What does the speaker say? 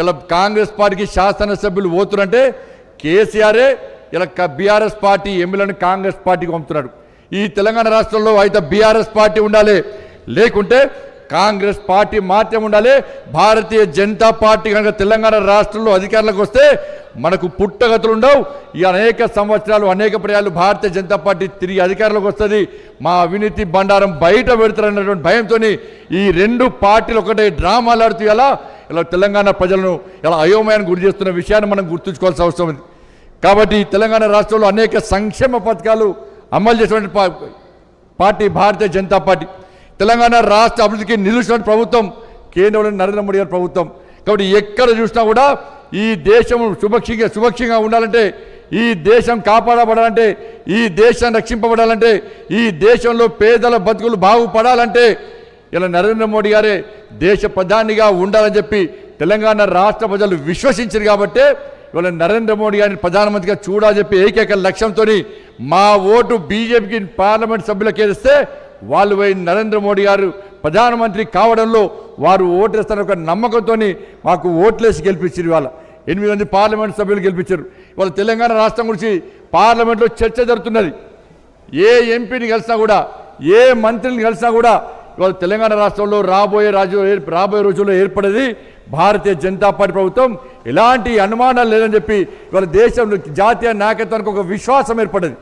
ఇలా కాంగ్రెస్ పార్టీకి శాసనసభ్యులు పోతున్నారంటే కేసీఆరే ఇలా బీఆర్ఎస్ పార్టీ ఎమ్మెల్యేలను కాంగ్రెస్ పార్టీకి పంపుతున్నాడు. ఈ తెలంగాణ రాష్ట్రంలో అయితే బీఆర్ఎస్ పార్టీ ఉండాలి. లేకుంటే కాంగ్రెస్ పార్టీ మాత్రం ఉండాలి. భారతీయ జనతా పార్టీ కనుక తెలంగాణ రాష్ట్రంలో అధికారులకు వస్తే మనకు పుట్టగతులు ఉండవు. ఈ అనేక సంవత్సరాలు అనేక ప్రయాలు భారతీయ జనతా పార్టీ తిరిగి అధికారంలోకి వస్తుంది. మా అవినీతి బండారం బయట పెడతారన్నటువంటి భయంతో ఈ రెండు పార్టీలు ఒకటే డ్రామాలు ఆడుతూ ఎలా ఇలా తెలంగాణ ప్రజలను ఇలా అయోమయాన్ని గురి చేస్తున్న విషయాన్ని మనం గుర్తుంచుకోవాల్సిన అవసరం ఉంది. కాబట్టి తెలంగాణ రాష్ట్రంలో అనేక సంక్షేమ పథకాలు అమలు చేసినటువంటి పా- పార్టీ భారతీయ జనతా పార్టీ. తెలంగాణ రాష్ట్ర అభివృద్ధికి నిలిచిన ప్రభుత్వం కేంద్రంలో నరేంద్ర మోడీ గారి ప్రభుత్వం. కాబట్టి ఎక్కడ చూసినా కూడా ఈ దేశం సుభక్షంగా సుభక్షంగా ఉండాలంటే ఈ దేశం కాపాడబడాలంటే ఈ దేశం రక్షింపబడాలంటే ఈ దేశంలో పేదల బతుకులు బాగుపడాలంటే ఇలా నరేంద్ర మోడీ గారే దేశ ప్రధానిగా ఉండాలని చెప్పి తెలంగాణ రాష్ట్ర ప్రజలు విశ్వసించారు కాబట్టే ఇవాళ నరేంద్ర మోడీ గారిని ప్రధానమంత్రిగా చూడాలని చెప్పి ఏకైక లక్ష్యంతో మా ఓటు బీజేపీకి పార్లమెంట్ సభ్యులకు ఇస్తే వాళ్ళు పోయి నరేంద్ర మోడీ గారు ప్రధానమంత్రి కావడంలో వారు ఓటేస్తారని ఒక నమ్మకంతో మాకు ఓట్లేసి గెలిపించారు ఇవాళ. ఎనిమిది మంది పార్లమెంట్ సభ్యులు గెలిపించారు. ఇవాళ తెలంగాణ రాష్ట్రం గురించి పార్లమెంట్లో చర్చ జరుగుతున్నది. ఏ ఎంపీని కలిసినా కూడా ఏ మంత్రిని కలిసినా కూడా ఇవాళ తెలంగాణ రాష్ట్రంలో రాబోయే రాజు రాబోయే రోజుల్లో ఏర్పడేది భారతీయ జనతా పార్టీ ప్రభుత్వం. ఎలాంటి అనుమానాలు లేదని చెప్పి ఇవాళ దేశంలో జాతీయ నాయకత్వానికి ఒక విశ్వాసం ఏర్పడేది.